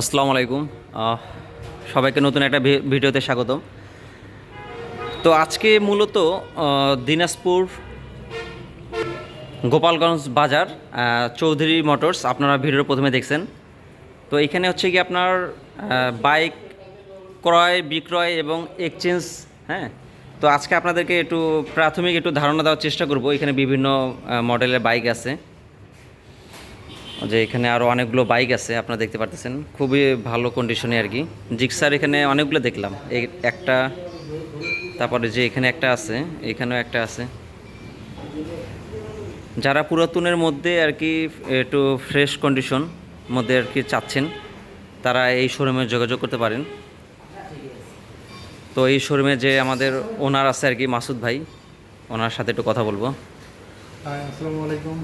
আসসালামু আলাইকুম। সবাইকে নতুন একটা ভিডিওতে স্বাগতম। তো আজকে মূলত দিনাজপুর গোপালগঞ্জ বাজার চৌধুরী মোটরস আপনারা ভিডিওর প্রথমে দেখছেন। তো এখানে হচ্ছে কি আপনার বাইক ক্রয়, বিক্রয় এবং এক্সচেঞ্জ হ্যাঁ? তো আজকে আপনাদেরকে একটু প্রাথমিক একটু ধারণা দেওয়ার চেষ্টা করব। এখানে বিভিন্ন মডেলের বাইক আছে। যে এখানে আরও অনেকগুলো বাইক আছে, আপনারা দেখতে পারতেছেন। খুবই ভালো কন্ডিশনে আর কি। জিক্সার এখানে অনেকগুলো দেখলাম। এই একটা, তারপরে যে এখানে একটা আছে, এখানেও একটা আছে। যারা পুরাতনের মধ্যে আর কি একটু ফ্রেশ কন্ডিশন মধ্যে আর কি চাচ্ছেন, তারা এই শোরুমে যোগাযোগ করতে পারেন। তো এই শোরুমে যে আমাদের ওনার আছে আর কি, মাসুদ ভাই, ওনার সাথে একটু কথা বলব। আসসালামু আলাইকুম।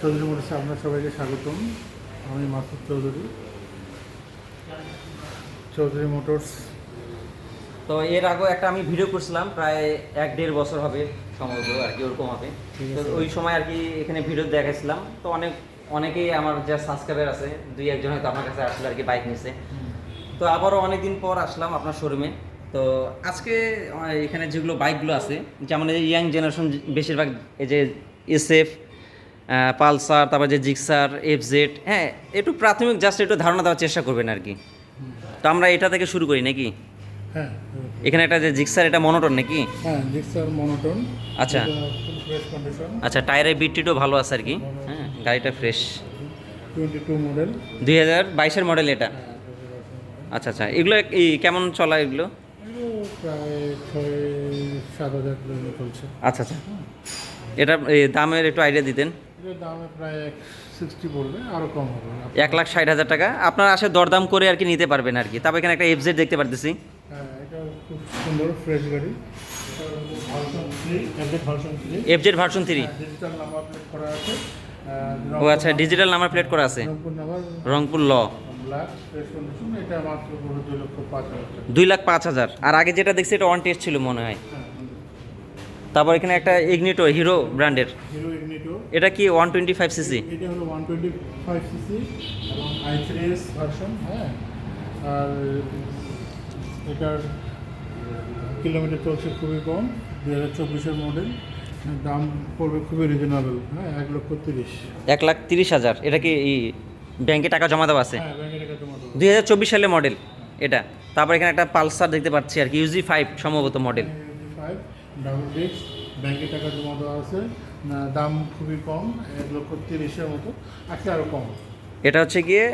চৌধুরী মোটরসে আপনার সবাইকে স্বাগতম। আমি মাসুদ চৌধুরী। চৌধুরী মোটরস। তো এর আগেও একটা আমি ভিডিও করছিলাম প্রায় এক দেড় বছর হবে সম্ভবত আর কি ওরকম হবে। তো ওই সময় আর কি এখানে ভিডিও দেখাইছিলাম। তো অনেক অনেকেই আমার যা সাবস্ক্রাইবার আছে দুই একজন হয়তো আমার কাছে আসলে আর কি বাইক নিছে। তো আবারও অনেকদিন পর আসলাম আপনার শোরুমে তো আজকে এখানে যেগুলো বাইকগুলো আছে যেমন এই ইয়াং জেনারেশন বেশিরভাগ এই যে এসএফ পালসার তারপর যে জিক্সার এফ জেড হ্যাঁ একটু প্রাথমিক জাস্ট একটু ধারণা দেওয়ার চেষ্টা করবেন আর কি। তো আমরা এটা থেকে শুরু করি নাকি? হ্যাঁ এখানে একটা যে জিক্সার এটা মনোটন নাকি? হ্যাঁ জিক্সার মনোটন আচ্ছা। ফ্রেশ কন্ডিশন আচ্ছা টায়ারের বিটটিও ভালো আছে আর কি। হ্যাঁ গাড়িটা ফ্রেশ মডেল দুই হাজার বাইশের মডেল এটা? আচ্ছা আচ্ছা এগুলো এই কেমন চলা এগুলো? আচ্ছা আচ্ছা। এটা দামের একটু আইডিয়া দিতেন। এটার দামে প্রায় এক সিক্সটি পড়বে আরও কম হবে। এক লাখ ষাট হাজার টাকা। আপনারা আসে দরদাম করে আর কি নিতে পারবেন আর কি। তারপর এখানে একটা এফজেড দেখতে পারতেছি। হ্যাঁ এটা খুব সুন্দর ফ্রেশ গাড়ি। FZ version three digital number plate করা আছে। ও আচ্ছা ডিজিটাল নাম্বার প্লেট করা আছে। রংপুর ল। দুই লাখ পাঁচ হাজার। আর আগে যেটা দেখছি এটা ওয়ান টেস্ট ছিল মনে হয়। হ্যাঁ তারপর এখানে একটা ইগনিটো হিরো ব্র্যান্ডের হিরো ইগনিটো এটা কি ওয়ান টোয়েন্টি ফাইভ সিসি এটা হলো ওয়ান টোয়েন্টি ফাইভ সিসি এবং আই থ্রি এস ভার্সন হ্যাঁ? আর এটার কিলোমিটার চলছে খুবই কম দুই হাজার চব্বিশের মডেল দাম পড়বে খুবই রিজনেবল হ্যাঁ? এক লক্ষ তিরিশ। এক লাখ তিরিশ হাজার। এটা কি এই ব্যাংকে টাকা জমা দেওয়া আছে? হ্যাঁ দুই হাজার চব্বিশ সালের মডেল এটা। তারপর এখানে একটা পালসার দেখতে পাচ্ছি আর কি ইউজি ফাইভ সম্ভবত মডেল ফাইভ ডাবল ডিস্ক ব্যাংকে টাকা জমা দেওয়া আছে। দাম খুবই কম এক লক্ষ তিরিশের মতো আজকে আরও কম। এটা হচ্ছে গিয়ে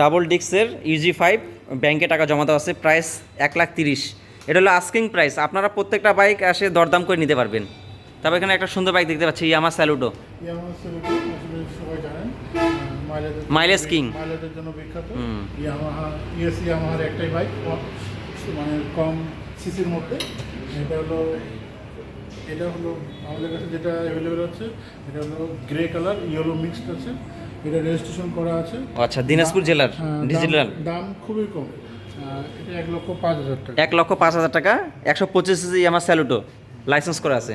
ডাবল ডিক্সের ইউজি ফাইভ ব্যাংকে টাকা জমা দেওয়া আছে প্রাইস এক লাখ তিরিশ। এটা হলো আস্কিং প্রাইস আপনারা প্রত্যেকটা বাইক আসে দরদাম করে নিতে পারবেন। তারপর এখানে একটা সুন্দর বাইক দেখতে পাচ্ছি ইয়ামা স্যালুটো সবাই জানেন মাইলেজের জন্য বিখ্যাত। ইয়ামাহা ইএস ইয়ামাহার একটাই বাইক মানে কম সিসির মধ্যে। এটা হলো এটা হলো আমাদের কাছে যেটা অ্যাভেলেবেল আছে এটা হলো গ্রে কালার ইয়েলো মিক্সড আছে। এটা রেজিস্ট্রেশন করা আছে। আচ্ছা দিনাজপুর জেলার হ্যাঁ, ডিজিটাল দাম খুবই কম। এটা এক লক্ষ পাঁচ হাজার টাকা। এক লক্ষ পাঁচ হাজার টাকা একশো পঁচিশ ইয়ামা স্যালুটো লাইসেন্স করা আছে।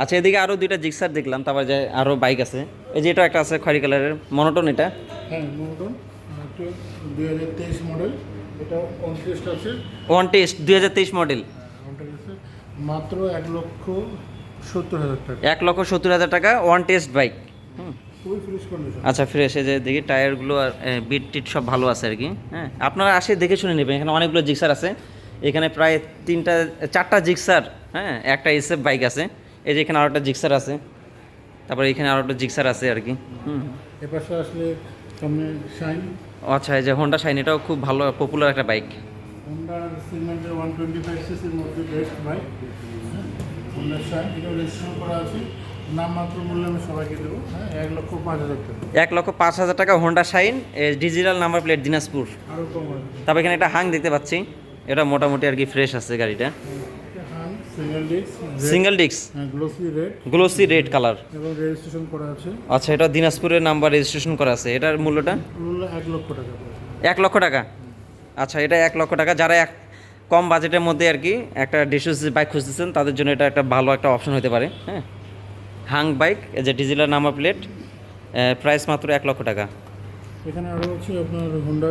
আচ্ছা এদিকে আরও দুইটা জিক্সার দেখলাম তারপর যে আরও বাইক আছে। এই যে এটা একটা আছে খয়রি কালারের মনোটন এটা। হ্যাঁ মোটন দুই হাজার তেইশ মডেল এটা উনত্রিশ আছে। ওয়ান টেস্ট দুই হাজার তেইশ মডেল মাত্র এক লক্ষ সত্তর হাজার টাকা। এক লক্ষ সত্তর হাজার টাকা ওয়ান টেস্ট বাইক আচ্ছা ফ্রেশ এই যে দেখি টায়ারগুলো আর বিট টিট সব ভালো আছে আর কি হ্যাঁ। আপনারা আসে দেখে শুনে নেবেন এখানে অনেকগুলো জিক্সার আছে। এখানে প্রায় তিনটা চারটা জিক্সার হ্যাঁ একটা এসএফ বাইক আছে। এই যে এখানে আরও একটা জিক্সার আছে। তারপরে এখানে আরও একটা জিক্সার আছে আর কি হুম। এপাশে আসলে সামনে শাইন আচ্ছা এই যে হোন্ডা শাইন এটাও খুব ভালো পপুলার একটা বাইক হোন্ডা সিগমেন্টের ওয়ান টোয়েন্টি ফাইভ সিসির মধ্যে বেস্ট বাইক হোন্ডা শাইন এটা রেজিস্ট্রেশন করা আছে। নামমাত্র মূল্য আমি সবাইকে দেবো। হ্যাঁ এক লক্ষ পাঁচ হাজার টাকা। এক লক্ষ পাঁচ হাজার টাকা Honda Shine digital number plate Dinajpur. আরও কম হবে তারপর এখানে একটা হাং দেখতে পাচ্ছি। এটা মোটামুটি আর কি ফ্রেশ আছে গাড়িটা। Single disc glossy red colour এবং রেজিস্ট্রেশন করা আছে। আচ্ছা এটা দিনাজপুরের নাম্বার রেজিস্ট্রেশন করা আছে। এটার মূল্যটা? মূল্য এক লক্ষ টাকা। এক লক্ষ টাকা। আচ্ছা এটা এক লক্ষ টাকা। যারা এক কম বাজেটের মধ্যে আর কি একটা ডিসুস বাইক খুঁজতেছেন তাদের জন্য এটা একটা ভালো একটা অপশন হতে পারে হ্যাঁ? হাং বাইক এই যে ডিজিটাল নাম্বার প্লেট প্রাইস মাত্র এক লক্ষ টাকা। এখানে আরও হচ্ছে আপনার হোন্ডা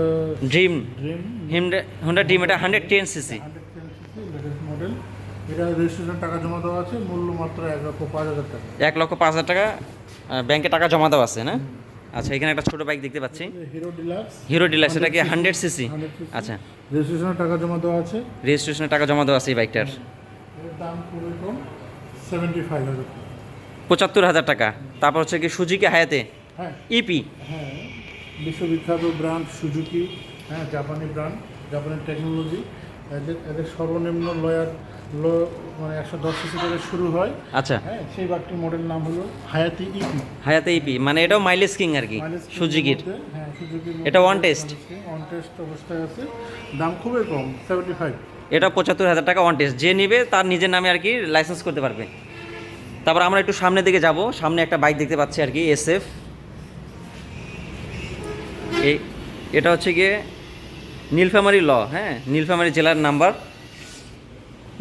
ড্রিম ড্রিম হিমডা হোন্ডা ড্রিম এটা হান্ড্রেড টেন সিসি মডেল এটা রেজিস্ট্রেশন টাকা জমা দেওয়া আছে মূল্য মাত্র এক লক্ষ পাঁচ হাজার টাকা। এক লক্ষ পাঁচ হাজার টাকা ব্যাংকে টাকা জমা দেওয়া আছে না? আচ্ছা এখানে একটা ছোট বাইক দেখতে পাচ্ছি। হিরো ডিলাক্স হিরো ডিলাক্স এটা কি হান্ড্রেড সিসি আচ্ছা। রেজিস্ট্রেশনের টাকা জমা দেওয়া আছে। রেজিস্ট্রেশনের টাকা জমা দেওয়া আছে এই বাইকটার এর দাম খুবই কম সেভেন্টি ফাইভ হাজার পঁচাত্তর হাজার টাকা। তারপর হচ্ছে কি সুজুকি হায়াতে হ্যাঁ। ইপি হ্যাঁ। বিশ্ববিখ্যাত ব্র্যান্ড সুজুকি হ্যাঁ জাপানি ব্র্যান্ড জাপানি টেকনোলজি এদের এদের সর্বনিম্ন লয়ার লো মানে একশো দশ সিসি থেকে শুরু হয়। আচ্ছা। হ্যাঁ সেই বাইকটির মডেল নাম হলো হায়াতি ইপি হায়াতে ইপি মানে এটাও মাইলেজ কিং আর কি সুজুকির। হ্যাঁ সুজুকির এটা one test? ওয়ান টেস্ট অবস্থায় আছে। দাম খুবই কম সেভেন্টি ফাইভ এটা পঁচাত্তর হাজার টাকা ওয়ান টেস্ট যে নেবে তার নিজের নামে আর কি লাইসেন্স করতে পারবে। তারপর আমরা একটু সামনের দিকে যাব সামনে একটা বাইক দেখতে পাচ্ছি আর কি এসএফ এই এটা হচ্ছে গিয়ে নীলফামারি ল হ্যাঁ নীলফামারি জেলার নাম্বার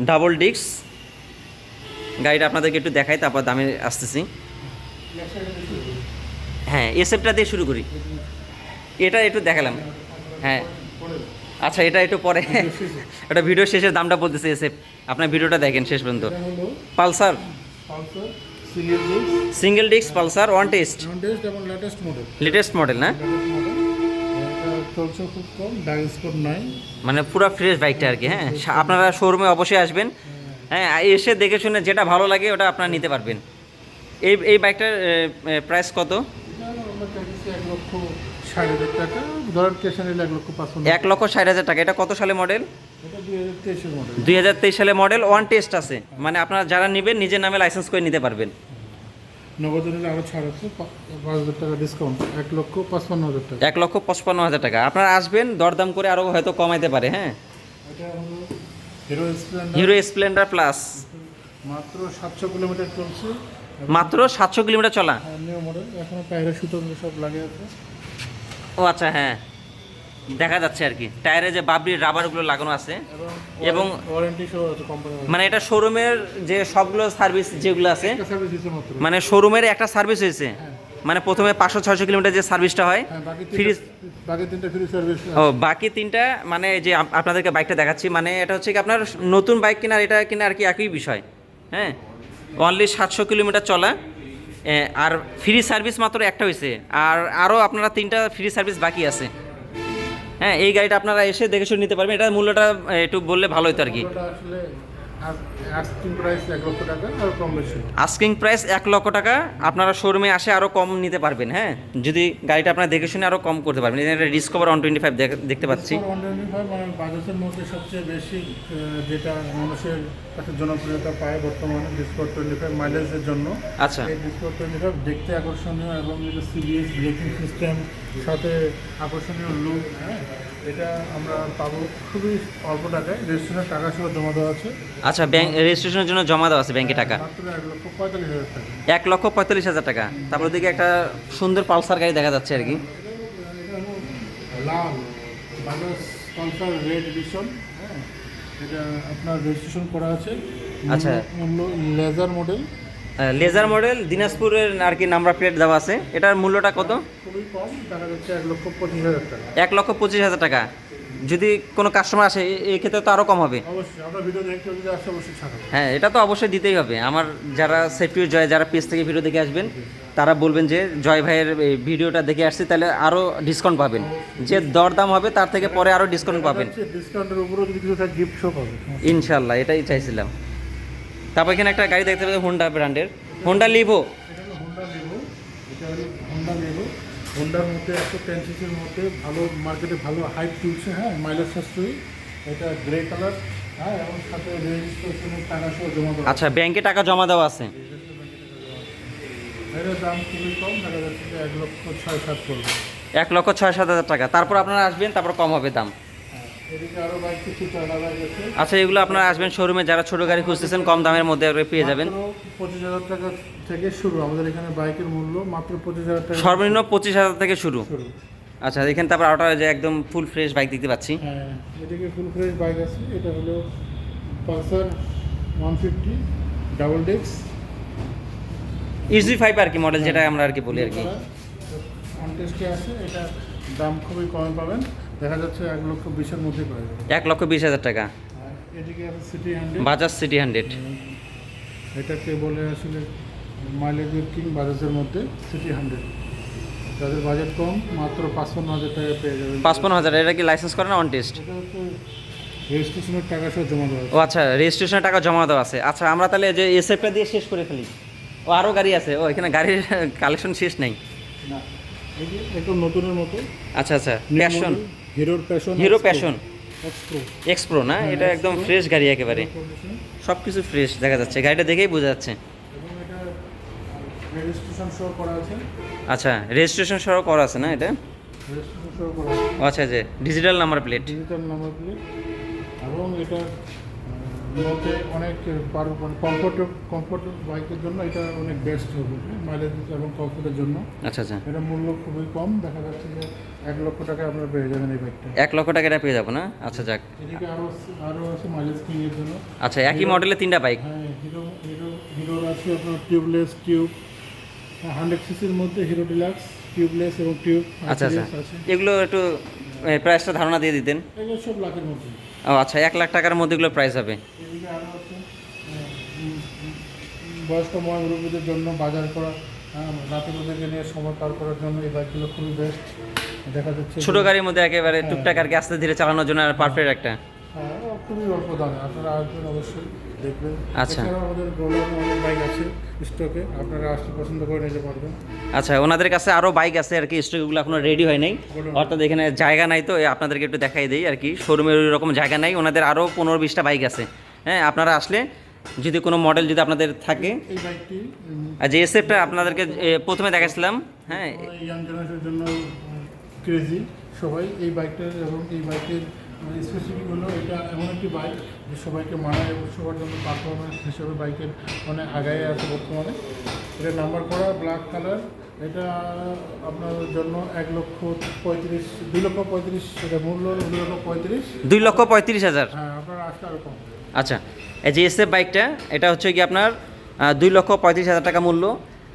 ডাবল ডিক্স গাড়িটা আপনাদেরকে একটু দেখাই তারপর দামে আসতেছি। হ্যাঁ এসএফটা দিয়ে শুরু করি। এটা একটু দেখালাম। হ্যাঁ। আচ্ছা এটা একটু পরে। এটা ভিডিও শেষের দামটা বলতেছে এসএফ। আপনার ভিডিওটা দেখেন শেষ পর্যন্ত। Pulsar. Single disc. Pulsar one test latest model না? চলছে খুব কম স্পট নাই। মানে পুরো ফ্রেশ বাইকটা আর কি হ্যাঁ? আপনারা শোরুমে অবশ্যই আসবেন। হ্যাঁ। এসে দেখে শুনে যেটা ভালো লাগে ওটা আপনারা নিতে পারবেন। এই এই বাইকটার প্রাইস কত? এক লক্ষ ষাট হাজার টাকা। এটা কত সালে মডেল দুই হাজার মডেল দুই হাজার তেইশ সালে মডেল ওয়ান টেস্ট আছে। মানে আপনারা যারা নেবেন নিজের নামে লাইসেন্স করে নিতে পারবেন। নগদ নিলে আরও ছাড় আছে পাঁচ হাজার টাকা ডিসকাউন্ট এক লক্ষ পাঁচপান্ন হাজার টাকা। এক লক্ষ পঁচপান্ন হাজার টাকা। আপনারা আসবেন দরদাম করে আরও হয়তো কমাইতে পারে হ্যাঁ? এটা হলো Hero Splendor Hero Splendor plus মাত্র সাতশো কিলোমিটার চলছে। মাত্র সাতশো কিলোমিটার চলা? নিউ মডেল এখনও টায়ারের সুতো সব লাগে আছে। ও আচ্ছা হ্যাঁ। দেখা যাচ্ছে আর কি। টায়ারে যে বাবরির রাবারগুলো লাগানো আছে। এবং মানে এটা শোরুমের যে সবগুলো সার্ভিস যেগুলো আছে মানে শোরুমের একটা সার্ভিস হয়েছে। মানে প্রথমে পাঁচশো ছয়শো কিলোমিটার যে সার্ভিসটা হয় হ্যাঁ ফ্রি সার্ভিস ও বাকি তিনটা মানে যে আপনাদেরকে বাইকটা দেখাচ্ছি মানে এটা হচ্ছে কি আপনার নতুন বাইক কেনার এটা কিনা আর কি একই বিষয়? হ্যাঁ? অনলি সাতশো কিলোমিটার চলা। আর ফ্রি সার্ভিস মাত্র একটা হয়েছে। আর আরও আপনারা তিনটা ফ্রি সার্ভিস বাকি আছে। হ্যাঁ এই গাড়িটা আপনারা এসে দেখে শুনে নিতে পারবেন। এটার মূল্যটা একটু বললে ভালো হতো আর কি। আস্কিং প্রাইস এক লক্ষ টাকা আপনারা শোরুমে আসে আরও কম নিতে পারবেন হ্যাঁ? যদি গাড়িটা আপনারা দেখে শুনে আরও কম করতে পারবেন। এটা ডিসকভার ওয়ান টোয়েন্টি ফাইভ দেখতে পাচ্ছি। ফাইভ মানে বাজাজের মধ্যে সবচেয়ে বেশি যেটা মানুষের কাছে জনপ্রিয়তা পায় বর্তমানে ডিসকভার টোয়েন্টি ফাইভ মাইলেজের জন্য। আচ্ছা। এই ডিসকভার টোয়েন্টি ফাইভ দেখতে আকর্ষণীয় এবং সিবিএস ব্রেকিং সিস্টেম সাথে আকর্ষণীয় লুক হ্যাঁ? এটা আমরা পাবো খুবই অল্প টাকায়। রেজিস্ট্রেশনের টাকা সহ জমা দেওয়া আছে। আচ্ছা ব্যাংক রেজিস্ট্রেশনের জন্য জমা দেওয়া আছে ব্যাংকে টাকা? এক লক্ষ পঁয়তাল্লিশ হাজার টাকা। তারপর দিকে একটা সুন্দর পালসার গাড়ি দেখা যাচ্ছে আর কি। লাল বাজাজ পালসার রেড এডিশন হ্যাঁ এটা আপনার রেজিস্ট্রেশন করা আছে। আচ্ছা। Laser model. লেজার মডেল দিনাজপুরের আর কি নাম্বার প্লেট দেওয়া আছে। এটার মূল্যটা কত? খুবই কম দেখা যাচ্ছে এক লক্ষ পঁচিশ হাজার টাকা। এক লক্ষ পঁচিশ হাজার টাকা। যদি কোনো কাস্টমার আসে এই ক্ষেত্রে তো আরও কম হবে। হ্যাঁ এটা তো অবশ্যই দিতেই হবে। আমার যারা সেফটি জয় যারা পেজ থেকে ভিডিও দেখে আসবেন তারা বলবেন যে জয় ভাইয়ের এই ভিডিওটা দেখে আসছি তাহলে আরও ডিসকাউন্ট পাবেন। যে দরদাম হবে তার থেকে পরে আরও ডিসকাউন্ট পাবেন। ডিসকাউন্টের উপরেও যদি কিছু গিফট শো পাবে ইনশাল্লাহ এটাই চাইছিলাম। তারপর এখানে একটা গাড়ি দেখতে পাচ্ছি হোন্ডা ব্র্যান্ডের হোন্ডা লিভো এটা হলো হোন্ডা এটা হলো হোন্ডা লিভো হোন্ডার মধ্যে একশো টেন সিসির মধ্যে ভালো মার্কেটে ভালো হাইপ তুলছে হ্যাঁ মাইলেজ সাশ্রয়ী। এটা গ্রে কালার হ্যাঁ এবং সাথে রেজিস্ট্রেশনের টাকা সহ জমা দেওয়া আচ্ছা ব্যাংকে টাকা জমা দেওয়া আছে। দাম খুবই কম দেখা যাচ্ছে এক লক্ষ ছয় সাত করবে। এক লক্ষ ছয় সাত হাজার টাকা। তারপর আপনারা আসবেন তারপর কম হবে দাম। আচ্ছা এগুলো আপনারা আসবেন শোরুমে যারা ছোটো গাড়ি খুঁজতেছেন কম দামের মধ্যে পেয়ে যাবেন। পঁচিশ হাজার টাকা থেকে শুরু। আমাদের এখানে বাইকের মূল্য মাত্র পঁচিশ হাজার টাকা। সর্বনিম্ন পঁচিশ হাজার থেকে শুরু। আচ্ছা এখানে তারপর ওটা যে একদম ফুল ফ্রেশ বাইক দেখতে পাচ্ছি। হ্যাঁ ফুল ফ্রেশ বাইক আছে। এটা হলো পালসার ওয়ান ফিফটি ডাবল ডেক্স ইজি ফাইভ আর কি মডেল যেটা আমরা আর কি বলি আর কি। আছে। এটা দাম খুবই কমে পাবেন। দেখা যাচ্ছে এক লক্ষ বিশের মধ্যে পাওয়া যাবে। এক লক্ষ বিশ হাজার টাকা। এদিকে আছে CT hundred Bajaj CT hundred এটাকে বলে আসলে মাইলেজের কিং বাজাজের মধ্যে সিটি হান্ড্রেড যাদের বাজেট কম মাত্র পাঁচপন্ন হাজার টাকা পেয়ে যাবেন পাঁচপন্ন হাজার এটা কি লাইসেন্স করে না অন টেস্ট রেজিস্ট্রেশনের টাকা সহ জমা দেওয়া ও আচ্ছা রেজিস্ট্রেশনের টাকা জমা দেওয়া আছে। আচ্ছা আমরা তাহলে যে এসএফটা দিয়ে শেষ করে ফেলি। ও আরও গাড়ি আছে। ও এখানে গাড়ির কালেকশন শেষ নেই। না একদম নতুনের মতো। আচ্ছা আচ্ছা প্যাশন হিরোর প্যাশন হিরো প্যাশন এক্সপ্রো না? এটা একদম ফ্রেশ গাড়ি একেবারে। সব কিছু ফ্রেশ দেখা যাচ্ছে। গাড়িটা দেখেই বোঝা যাচ্ছে। আচ্ছা রেজিস্ট্রেশন সহ করা আছে না এটা? আচ্ছা যে digital number plate digital number plate এবং এটা মধ্যে অনেক কমফোর্ট কমফোর্ট বাইকের জন্য এটা অনেক বেস্ট হবে মাইলেজ এবং কমফোর্টের জন্য। আচ্ছা আচ্ছা। এটা মূল্য খুবই কম দেখা যাচ্ছে যে এক লক্ষ টাকা আপনারা পেয়ে যাবেন এই বাইকটা এক লক্ষ টাকা এটা পেয়ে যাব না? আচ্ছা যাক। এদিকে আরও আরও আছে মাইলেজ কিংয়ের জন্য। আচ্ছা একই মডেলের তিনটা বাইক হ্যাঁ হিরো হিরো হিরোর আছে আপনার টিউবলেস টিউব হান্ড্রেড সিসির মধ্যে হিরো ডিলাক্স টিউবলেস এবং টিউব আচ্ছা আচ্ছা। এগুলো একটু প্রাইসটা ধারণা দিয়ে দিতেন। ও আচ্ছা এক লাখ টাকার মধ্যে এগুলো প্রাইস হবে। বয়স্ক মহামুরব্বীদের জন্য বাজার করা হ্যাঁ, নিয়ে সময় পার করার জন্য এই বাইকগুলো খুবই বেস্ট দেখা যাচ্ছে ছোট গাড়ির মধ্যে একেবারে টুকটাক আর কি আস্তে ধীরে চালানোর জন্য আর পারফেক্ট একটা। হ্যাঁ, খুবই অল্প দামে আপনারা আসবেন অবশ্যই দেখবেন। আচ্ছা। আমাদের গোলাম অনেক বাইক আছে স্টকে আপনারা আসতে পছন্দ করে নিতে পারবেন। আচ্ছা ওনাদের কাছে আরও বাইক আছে আর কি স্টকগুলো এখনও রেডি হয় নাই। অর্থাৎ এখানে জায়গা নাই তো আপনাদেরকে একটু দেখাই দিই আর কি শোরুমের ওই রকম জায়গা নাই ওনাদের আরও পনেরো বিশটা বাইক আছে। হ্যাঁ আপনারা আসলে যদি কোনো মডেল যদি আপনাদের থাকে আর যে এসএফটা আপনাদেরকে প্রথমে দেখাচ্ছিলাম হ্যাঁ। ইয়াং জন্য ক্রেজি সবাই এই বাইকটার এবং এই বাইকের স্পেসিফিক হলো এটা এমন একটি বাইক যে সবাইকে মানায় এবং সবার জন্য পারফরমেন্স হিসেবে বাইকের অনেক আগায় আছে বর্তমানে। এটা নাম্বার করা ব্ল্যাক কালার এটা আপনার জন্য এক লক্ষ পঁয়ত্রিশ দুই লক্ষ পঁয়ত্রিশ এটা মূল্য দুই লক্ষ পঁয়ত্রিশ। দুই লক্ষ পঁয়ত্রিশ হাজার? হ্যাঁ আপনার আসতে আরও কম। আচ্ছা এই যে এসএফ বাইকটা এটা হচ্ছে কি আপনার দুই লক্ষ পঁয়ত্রিশ হাজার টাকা মূল্য।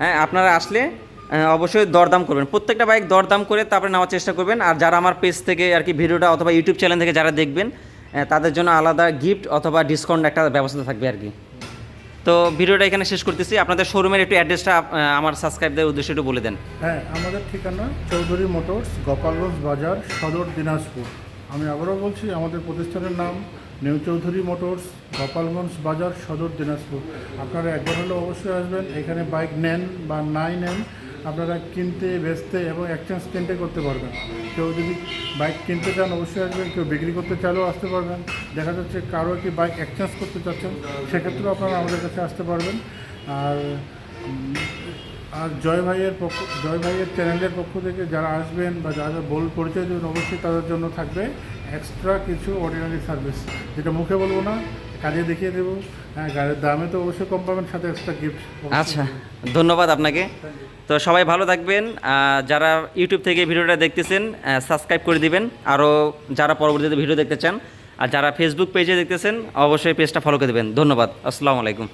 হ্যাঁ আপনারা আসলে অবশ্যই দরদাম করবেন। প্রত্যেকটা বাইক দরদাম করে তারপরে নেওয়ার চেষ্টা করবেন। আর যারা আমার পেজ থেকে আর কি ভিডিওটা অথবা ইউটিউব চ্যানেল থেকে যারা দেখবেন তাদের জন্য আলাদা গিফট অথবা ডিসকাউন্ট একটা ব্যবস্থা থাকবে আর কি। তো ভিডিওটা এখানে শেষ করতেছি। আপনাদের শোরুমের একটু অ্যাড্রেসটা আমার সাবস্ক্রাইবদের উদ্দেশ্যে একটু বলে দেন। হ্যাঁ আমাদের ঠিকানা চৌধুরী মোটরস, গোপালগঞ্জ বাজার, সদর দিনাজপুর। আমি আবারও বলছি, আমাদের প্রতিষ্ঠানের নাম নিউ চৌধুরী মোটরস, গোপালগঞ্জ বাজার, সদর দিনাজপুর। আপনারা একবার হলে অবশ্যই আসবেন। এখানে বাইক নেন বা নাই নেন আপনারা কিনতে, বেচতে এবং এক্সচেঞ্জ কিনতে করতে পারবেন। কেউ যদি বাইক কিনতে চান, অবশ্যই আসবেন। কেউ বিক্রি করতে চাইলেও আসতে পারবেন। দেখা যাচ্ছে কারও কি বাইক এক্সচেঞ্জ করতে চাচ্ছেন, সেক্ষেত্রেও আপনারা আমাদের কাছে আসতে পারবেন। আর আর জয় ভাইয়ের পক্ষ, জয় ভাইয়ের চ্যানেলের পক্ষ থেকে যারা আসবেন বা যারা বল পরিচয় দেবেন, অবশ্যই তাদের জন্য থাকবে এক্সট্রা কিছু অর্ডিনারি সার্ভিস যেটা মুখে বলব না কাজে দেখিয়ে দেবো। হ্যাঁ গাড়ির দামে তো অবশ্যই কম পাবেন সাথে এক্সট্রা গিফট আচ্ছা ধন্যবাদ আপনাকে। তো সবাই ভালো থাকবেন। যারা ইউটিউব থেকে ভিডিওটা দেখতেছেন সাবস্ক্রাইব করে দিবেন। আরও যারা পরবর্তীতে ভিডিও দেখতে চান আর যারা ফেসবুক পেজে দেখতেছেন অবশ্যই পেজটা ফলো করে দেবেন। ধন্যবাদ। আসসালামু আলাইকুম।